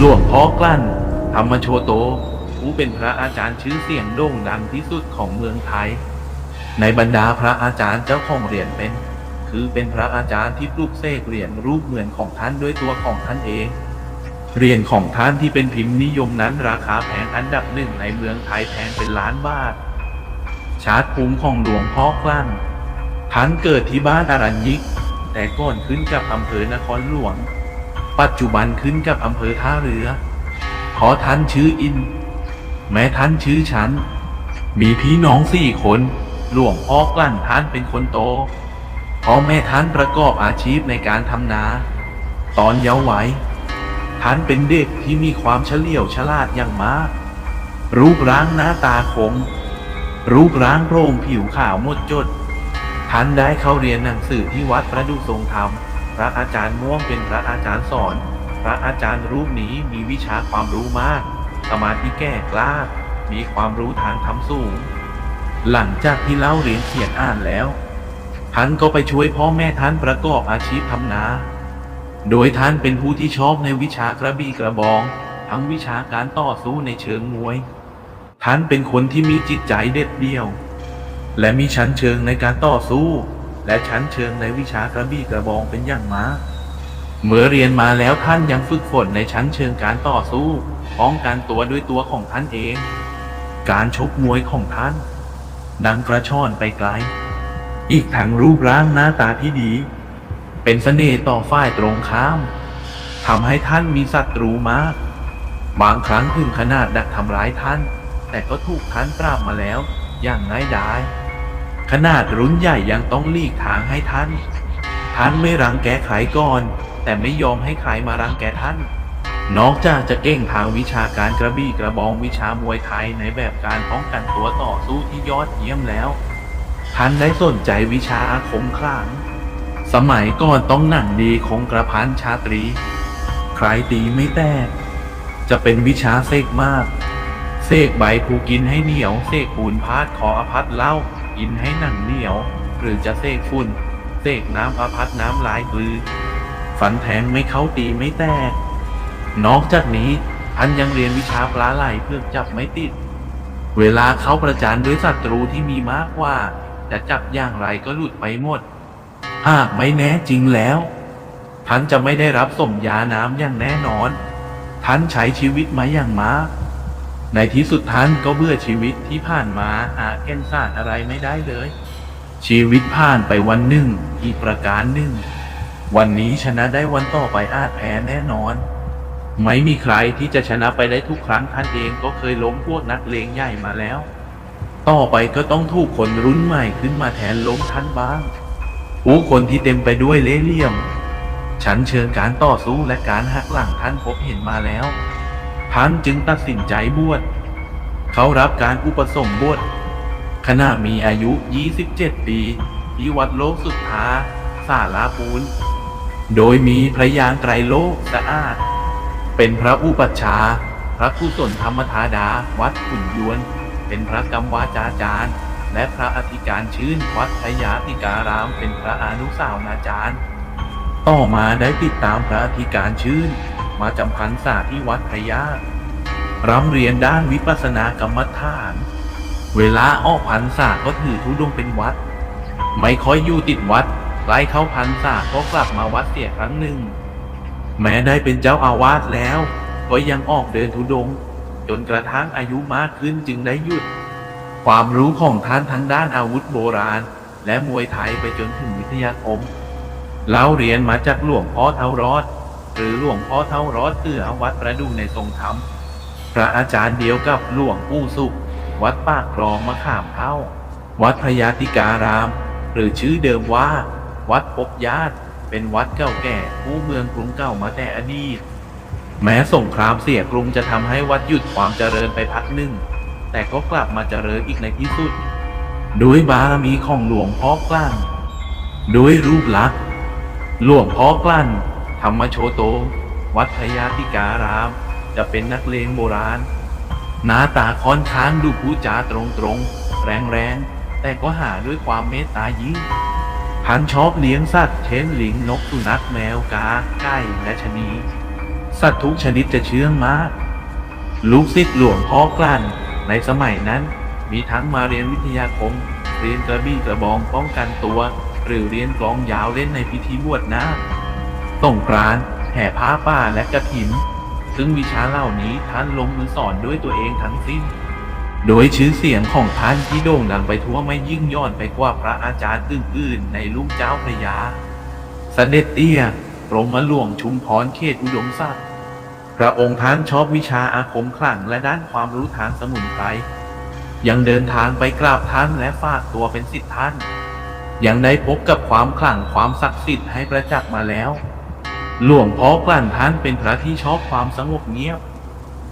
หลวงพ่อกลั้นธรรมโชโต ผู้เป็นพระอาจารย์ชื่อเสียงโด่งดังที่สุดของเมืองไทย ในบรรดาพระอาจารย์เจ้าของเหรียญเป็น คือเป็นพระอาจารย์ที่ปลุกเสกเหรียญรูปเหมือนของท่านด้วยตัวของท่านเองเหรียญของท่านที่เป็นพิมพ์นิยมนั้นราคาแพงอันดับหนึ่งในเมืองไทยแพงเป็นล้านบาท ชาร์ตภูมิของหลวงพ่อกลั้นท่านเกิดที่บ้านอารัญยิก แต่ก่อนขึ้นกับอำเภอนครหลวง ปัจจุบันขึ้นกับอำเภอท่าเรือ ขอท่านชื่ออิน แม้ท่านชื่อฉัน มีพี่น้องสี่คนหลวงพ่อกลั่นท่านเป็นคนโตพ่อแม่ท่านประกอบอาชีพในการทำนา ตอนเยาว์วัยท่านเป็นเด็กที่มีความเฉลียวฉลาดอย่างมาก รูปร่างหน้าตาคม รูปร่างโปร่งผิวขาวมดจดท่านได้เข้าเรียนหนังสือที่วัดประดูทรงธรรม พระอาจารย์ม่วงเป็นพระอาจารย์สอน พระอาจารย์รูปนี้มีวิชาความรู้มาก สมาธิแก่กล้า มีความรู้ทางธรรมสูง หลังจากที่เล่าเรียนเขียนอ่านแล้วท่านก็ไปช่วยพ่อแม่ท่านประกอบอาชีพทำนา โดยท่านเป็นผู้ที่ชอบในวิชากระบี่กระบอง ทั้งวิชาการต่อสู้ในเชิงมวย ท่านเป็นคนที่มีจิตใจเด็ดเดี่ยว และมีชั้นเชิงในการต่อสู้ และชั้นเชิงในวิชากระบี่กระบองเป็นอย่างมากเมื่อเรียนมาแล้วท่านยังฝึกฝนในชั้นเชิงการต่อสู้ป้องกันตัวด้วยตัวของท่านเอง การชกมวยของท่าน ดังกระช่อนไปไกล อีกทั้งรูปร่างหน้าตาที่ดี เป็นเสน่ห์ต่อฝ่ายตรงข้ามทำให้ท่านมีศัตรูมาก บางครั้งถึงขนาดดักทำร้ายท่าน แต่ก็ถูกท่านปราบมาแล้ว อย่างง่ายดาย ขนาดรุ่นใหญ่ยังต้องลีกทางให้ท่าน ท่านไม่รังแกใครก่อน แต่ไม่ยอมให้ใครมารังแกท่าน นอกจากจะเก่งทางวิชาการกระบี่กระบองวิชามวยไทยในแบบการป้องกันตัวต่อสู้ที่ยอดเยี่ยมแล้ว ท่านได้สนใจวิชาอาคมขลังสมัยก่อนต้องหนังดีคงกระพันชาตรี ใครตีไม่แตก จะเป็นวิชาเสกมาก เสกใบผูกินให้เหนียว เสกปูนพาดขออภัดเล้า กินให้หนังเหนียว หรือจะเสกฝุ่นเสกน้ำอภัดน้ำลายกลือ ฝันแทงไม่เข้าตีไม่แตก นอกจากนี้ท่านยังเรียนวิชาปลาไหลเพื่อจับไม่ติด เวลาเขาประจานด้วยศัตรูที่มีมากกว่า จะจับอย่างไรก็หลุดไปหมด หากไม่แน่จริงแล้วท่านจะไม่ได้รับสมยาน้ำอย่างแน่นอน ท่านใช้ชีวิตมาอย่างมาก ในที่สุดท่านก็เบื่อชีวิตที่ผ่านมาหาแก่นสารอะไรไม่ได้เลย ชีวิตผ่านไปวันหนึ่งอีกประการหนึ่ง วันนี้ชนะได้วันต่อไปอาจแพ้แน่นอน ไม่มีใครที่จะชนะไปได้ทุกครั้งท่านเองก็เคยล้มพวกนักเลงใหญ่มาแล้ว ต่อไปก็ต้องถูกคนรุ่นใหม่ขึ้นมาแทนล้มท่านบ้างผู้คนที่เต็มไปด้วยเล่ห์เหลี่ยม ฉันเชิญการต่อสู้และการหักหลังท่านพบเห็นมาแล้ว ท่านจึงตัดสินใจบวช เขารับการอุปสมบทขณะมีอายุ 27 ปีที่วัดโลกสุดท้าสาลาปูน โดยมีพระยางไตรโลกสะอาด เป็นพระอุปัชฌาย์พระกุศลธรรมธาดา วัดขุนยวน เป็นพระกรรมวาจาจารย์ และพระอธิการชื่น วัดพยาธิการาม เป็นพระอนุสาวนาจารย์ ต่อมาได้ติดตามพระอธิการชื่น มาจำพรรษาที่วัดพยาร่ำเรียนด้านวิปัสสนากรรมฐาน เวลาออกพรรษาก็ถือธุดงเป็นวัด ไม่ค่อยอยู่ติดวัดใกล้เข้าพรรษาก็กลับมาวัดเสียครั้งหนึ่ง แม้ได้เป็นเจ้าอาวาสแล้ว ก็ยังออกเดินธุดง จนกระทั่งอายุมากขึ้นจึงได้หยุด ความรู้ของท่านทั้งด้านอาวุธโบราณ และมวยไทยไปจนถึงวิทยาคมเล่าเรียนมาจากหลวงพ่อเทารอด หรือหลวงพ่อเท่ารอดเสือวัดประดูในทรงธรรม พระอาจารย์เดียวกับหลวงปู่สุข วัดปากคลองมะขามเท่า วัดพระยาธิการาม หรือชื่อเดิมว่า วัดพบญาติ เป็นวัดเก่าแก่ผู้เมืองกรุงเก่ามาแต่อดีตแม้สงครามเสียกรุงจะทำให้วัดหยุดความเจริญไปพักหนึ่ง แต่ก็กลับมาเจริญอีกในที่สุดด้วยบารมีของหลวงพ่อกลั้นด้วยรูปลักษณ์หลวงพ่อกลั้น รรมโชโต วัดพยาธิการาม จะเป็นนักเลงโบราณ หน้าตาค่อนข้างดูพูดจาตรงๆแรงๆแต่ก็หาด้วยความเมตตายิ่งท่านชอบเลี้ยงสัตว์เช่นลิงนกสุนัขแมวกาไก่และชนี สัตว์ทุกชนิดจะเชื่องมาก ลูกศิษย์หลวงพ่อกลั่นในสมัยนั้น มีทั้งมาเรียนวิทยาคม เรียนกระบี่กระบองป้องกันตัว หรือเรียนกลองยาวเล่นในพิธีบวชนาค ส่งกรานต์แห่ผ้าป่าและกระถิน ซึ่งวิชาเหล่านี้ท่านลงมือสอนด้วยตัวเองทั้งสิ้น โดยชื่อเสียงของท่านที่โด่งดังไปทั่วไม่ยิ่งย่อนไปกว่าพระอาจารย์อื่นๆ ในลุ่มเจ้าพระยาเสด็จเตี้ยกรมหลวงชุมพรเขตอุดมศักดิ์พระองค์ท่านชอบวิชาอาคมขลังและด้านความรู้ทางสมุนไพรยังเดินทางไปกราบท่านและฝากตัวเป็นศิษย์ท่าน ยังได้พบกับความขลังความศักดิ์สิทธิ์ให้ประจักษ์มาแล้ว หลวงพ่อกลั่นท่านเป็นพระที่ชอบความสงบเงียบ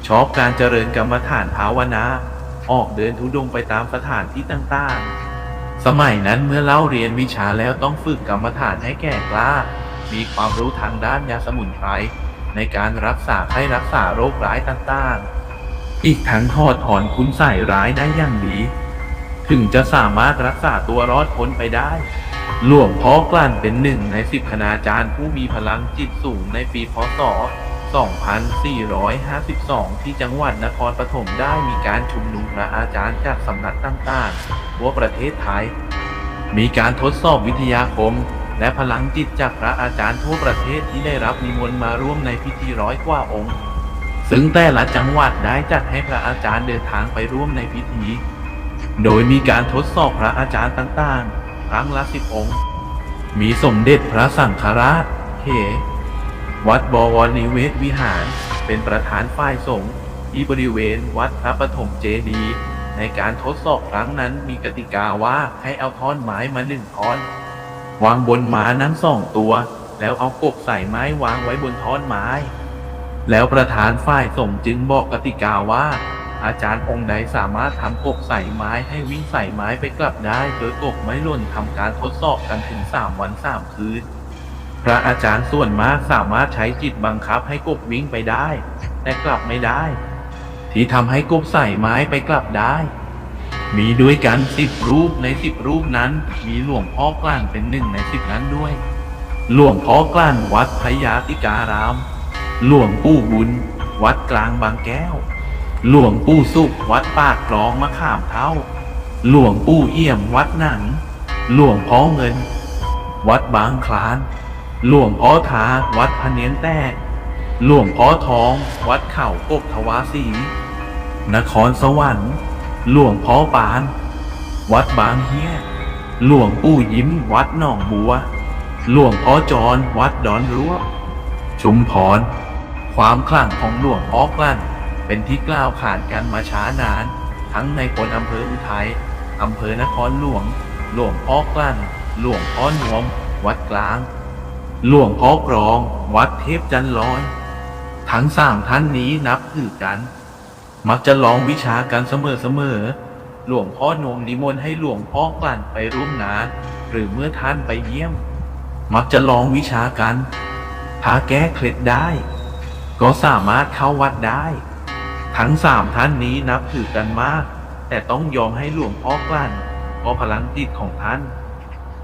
ชอบการเจริญกรรมฐานภาวนา ออกเดินทุดงไปตามสถานที่ต่างๆ สมัยนั้นเมื่อเล่าเรียนวิชาแล้วต้องฝึกกรรมฐานให้แก่กล้า มีความรู้ทางด้านยาสมุนไพรในการรักษาให้รักษาโรคร้ายต่างๆ อีกทั้งทอดถอนคุณใส่ร้ายได้อย่างดี ถึงจะสามารถรักษาตัวรอดพ้นไปได้ หลวงพ่อกลั่นเป็นหนึ่งในสิบคณาจารย์ผู้มีพลังจิตสูงในปีพศ 2452 ที่จังหวัดนครปฐมได้มีการชุมนุมพระอาจารย์จากสำนักต่างๆทั่วประเทศไทย มีการทดสอบวิทยาคม และพลังจิตจากพระอาจารย์ทั่วประเทศที่ได้รับนิมนต์มาร่วมในพิธีร้อยกว่าองค์ ซึ่งแต่ละจังหวัดได้จัดให้พระอาจารย์เดินทางไปร่วมในพิธี โดยมีการทดสอบพระอาจารย์ต่างๆ รั้งละสิบองค์ มีสมเด็จพระสังฆราชเขวัดบวรนิเวศวิหาร เป็นประธานฝ่ายสงฆ์ที่บริเวณวัดพระปฐมเจดีย์ในการทดสอบครั้งนั้นมีกติกาว่าให้เอาท่อนไม้มาหนึ่งท่อน วางบนหมานั้นสองตัว แล้วเอากบใส่ไม้วางไว้บนท่อนไม้ แล้วประธานฝ่ายสงฆ์จึงบอกกติกาว่า อาจารย์องค์ใดสามารถทำกบใส่ไม้ให้วิ่งใส่ไม้ไปกลับได้ โดยกบไม่หล่นทำการทดสอบกันถึงสามวันสามคืน พระอาจารย์ส่วนมากสามารถใช้จิตบังคับให้กบวิ่งไปได้ แต่กลับไม่ได้ ที่ทำให้กบใส่ไม้ไปกลับได้ มีด้วยกันสิบรูปในสิบรูปนั้น มีหลวงพ่อกลั่นเป็นหนึ่งในสิบนั้นด้วย หลวงพ่อกลั่นวัดพยาติการาม หลวงปู่บุญ วัดกลางบางแก้ว หลวงปู่สุขวัดปากคลองมะขามเท่า หลวงปู่เอี่ยมวัดหนัง หลวงพ่อเงิน วัดบางคลาน หลวงพ่อทาวัดพะเนียงแต้หลวงพ่อทอง วัดเข่าโกกทวาสีนครสวรรค์ หลวงพ่อปาน วัดบางเฮียหลวงปู่ยิ้ม วัดหนองบัว หลวงพ่อจร วัดดอนรั้วชุมพร ความขลังของหลวงพ่อกลั่น เป็นที่กล่าวขานกันมาช้านาน ทั้งในคนอำเภออุทัยอำเภอนครหลวง หลวงพ่อกลั่น หลวงพ่อนวม วัดกลาง หลวงพ่อกรอง วัดเทพจันลอย ทั้งสามท่านนี้นับถือกัน มักจะลองวิชากันเสมอๆหลวงพ่อหนวมนิมนต์ให้หลวงพ่อกลั่นไปร่วมงาน หรือเมื่อท่านไปเยี่ยม มักจะลองวิชากัน ถ้าแก้เคล็ดได้ ก็สามารถเข้าวัดได้ ทั้งสามท่านนี้นับถือกันมาก แต่ต้องยอมให้หลวงพ่อกลั่นเพราะพลังจิตของท่าน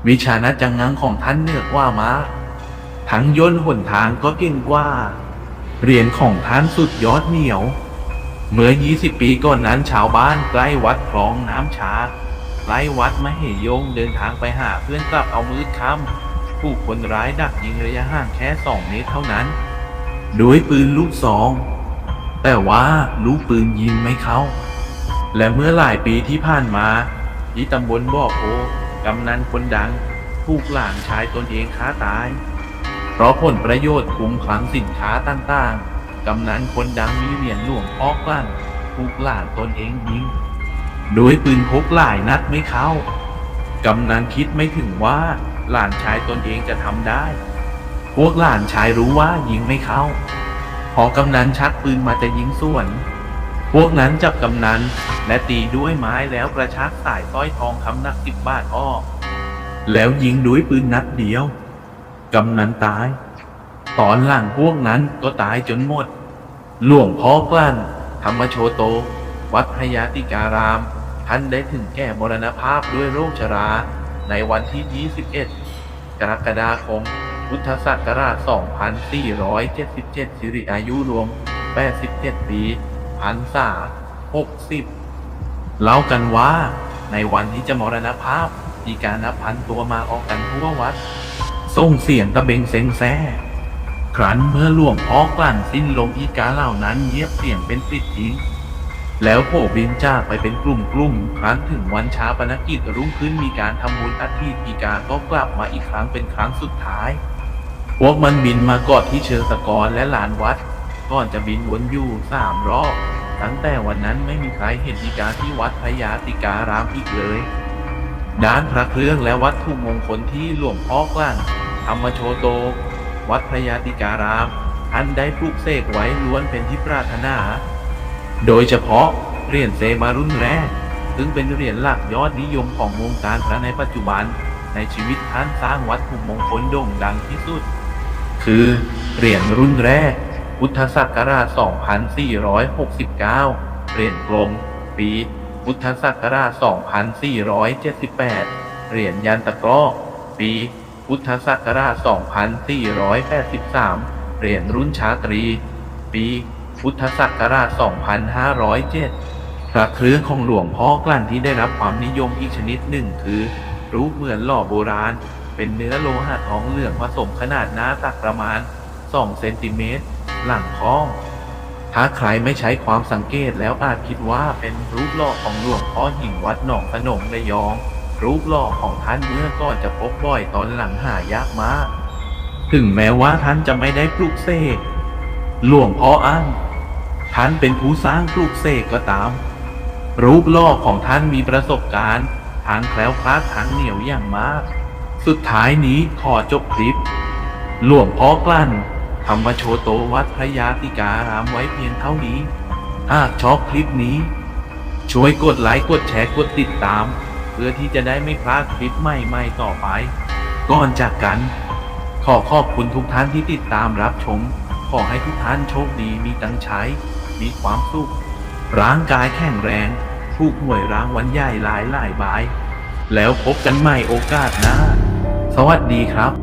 วิชานะจังงังของท่านเหนือกว่ามากทั้งย่นหนทางก็เก่งกว่า เหรียนของท่านสุดยอดเหนียว เมื่อ 20 ปีก่อนนั้นชาวบ้านใกล้วัดคลองน้ำชาใกล้วัดมเหยงเดินทางไปหาเพื่อนกลับเอามืดค่ำผู้คนร้ายดักยิงระยะห่างแค่ 2 เมตรเท่านั้น ด้วยปืนลูกซอง แต่ว่าลูกปืนยิงไม่เข้า และเมื่อหลายปีที่ผ่านมา ที่ตำบลบ่อโพกำนันคนดังถูกหลานชายตนเองฆ่าตาย เพราะผลประโยชน์คุ้มคลังสินค้าต่างๆ กำนันคนดังมีเหรียญหลวงพ่อกลั่นถูกหลานตนเองยิง โดยปืนพกหลายนัดไม่เข้า กำนันคิดไม่ถึงว่าหลานชายตนเองจะทำได้ พวกหลานชายรู้ว่ายิงไม่เข้า พอกำนันชักปืนมาจะยิงสวน พวกนั้นจับกำนันและตีด้วยไม้แล้วกระชากสายสร้อยทองคำหนักสิบบาทออก แล้วยิงด้วยปืนนัดเดียว กำนันตาย ตอนหลังพวกนั้นก็ตายจนหมด หลวงพ่อกลั้นธรรมโชโต วัดพยาติการาม ท่านได้ถึงแก่มรณภาพด้วยโรคชรา ในวันที่ 21 กรกฎาคม พุทธศักราช 2477 สิริอายุรวม 87 ปีพันษา 60 เล่ากันว่า ในวันที่จะมรณภาพ มีการนับพันตัวมาออกกันทั่ววัด ส่งเสียงตะเบงเซงแซ่ครั้นเมื่อหลวงพ่อกลั่นสิ้นลมอีกาเหล่านั้นเยียบเสียงเป็นปิดทิ้งแล้วโผบินจากไปเป็นกลุ่มกลุ่มๆครั้นถึงวันช้าปนกิจรุ่งขึ้นมีการทำบุญอาทิตย์อีกาก็กลับมาอีกครั้งเป็นครั้งสุดท้าย พวกมันบินมากอดที่เชิงตะกอนและลานวัด ก่อนจะบินวนอยู่สามรอบ ตั้งแต่วันนั้นไม่มีใครเห็นอีกาที่วัดพญาติการามอีกเลย ด้านพระเครื่องและวัตถุมงคลที่หลวงพ่อกลั่นธรรมโชโต วัดพญาติการามท่านได้ปลูกเสกไว้ล้วนเป็นที่ปรารถนา โดยเฉพาะเหรียญเซมารุ่นแรก ซึ่งเป็นเหรียญหลักยอดนิยมของวงการพระในปัจจุบัน ในชีวิตท่านสร้างวัตถุมงคลโด่งดังที่สุด คือเหรียญรุ่นแรก พุทธศักราช 2469 เหรียญกลม ปี พุทธศักราช 2478 เหรียญยันตะกร้อ ปี พุทธศักราช 2483 เหรียญรุ่นชาตรี ปี พุทธศักราช 2507 พระเครื่องของหลวงพ่อกลั่นที่ได้รับความนิยมอีกชนิดหนึ่งคือ รูปเหมือนหล่อโบราณ เป็นเนื้อโลหะทองเหลืองผสมขนาดหน้าตักประมาณ 2 เซนติเมตร หลังคล้อง ถ้าใครไม่ใช้ความสังเกตแล้วอาจคิดว่าเป็นรูปหล่อของหลวงพ่อหิ่งวัดหนองพนมระยอง รูปหล่อของท่านเมื่อก่อนจะพบบ่อยตอนหลังหายากมาก ถึงแม้ว่าท่านจะไม่ได้ปลูกเสกหลวงพ่ออั้นท่านเป็นผู้สร้างปลูกเสกก็ตาม รูปหล่อของท่านมีประสบการณ์ทางแคล้วคลาดทางเหนียวอย่างมาก สุดท้ายนี้ขอจบคลิป หลวงพ่อกลั้นธรรมโชโตวัดพระยาติการามไว้เพียงเท่านี้ หากชอบคลิปนี้ ช่วยกดไลค์กดแชร์กดติดตาม เพื่อที่จะได้ไม่พลาดคลิปใหม่ๆต่อไป ก่อนจากกัน ขอขอบคุณทุกท่านที่ติดตามรับชม ขอให้ทุกท่านโชคดีมีตังใช้ มีความสุข ร่างกายแข็งแรงถูกหวยรางวัลใหญ่หลายหลายๆใบแล้วพบกันใหม่โอกาสหน้า สวัสดีครับ